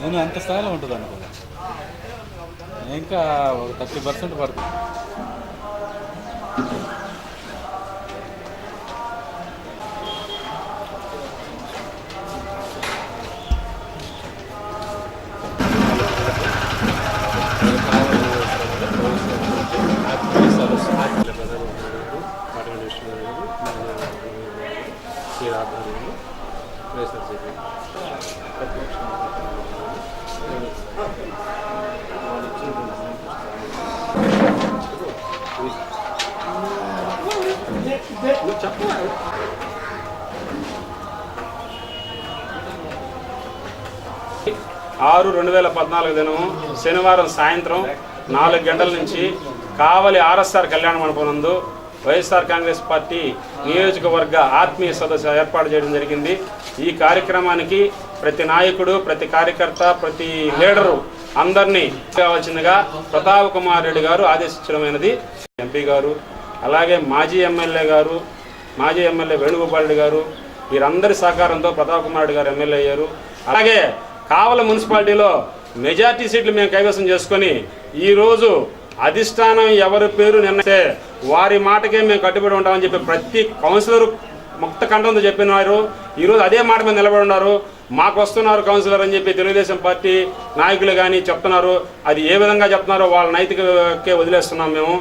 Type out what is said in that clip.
నేను అంత స్థాయిలో ఉంటుంది అనుకో ఇంకా ఒక థర్టీ పర్సెంట్ పడుతుంది. ఆరు రెండు వేల పద్నాలుగు దినము శనివారం సాయంత్రం నాలుగు గంటల నుంచి కావలి ఆర్ఎస్ఆర్ కళ్యాణ మండపం నందు వైఎస్ఆర్ కాంగ్రెస్ పార్టీ నియోజకవర్గ ఆత్మీయ సదస్సు ఏర్పాటు చేయడం జరిగింది. ఈ కార్యక్రమానికి ప్రతి నాయకుడు ప్రతి కార్యకర్త ప్రతి లీడరు అందరినీ కావాల్సిందిగా ప్రతాప్ కుమార్ రెడ్డి గారు ఆదేశించడమైనది ఎంపీ గారు అలాగే మాజీ ఎమ్మెల్యే గారు మాజీ ఎమ్మెల్యే వేణుగోపాల్ రెడ్డి గారు వీరందరి సహకారంతో ప్రతాప్ కుమార్ రెడ్డి గారు ఎమ్మెల్యే అయ్యారు. అలాగే కావల మున్సిపాలిటీలో మెజార్టీ సీట్లు మేము కైవసం చేసుకొని ఈరోజు అధిష్టానం ఎవరి పేరు నిర్ణయిస్తే వారి మాటకే మేము కట్టుబడి ఉంటామని చెప్పి ప్రతి కౌన్సిలర్ ముక్త కంఠంతో చెప్పినారు. ఈరోజు అదే మాట మీద నిలబడి ఉన్నారు. మాకు వస్తున్నారు కౌన్సిలర్ అని చెప్పి తెలుగుదేశం పార్టీ నాయకులు కానీ చెప్తున్నారు. అది ఏ విధంగా చెప్తున్నారో వాళ్ళ నైతికకే వదిలేస్తున్నాం మేము.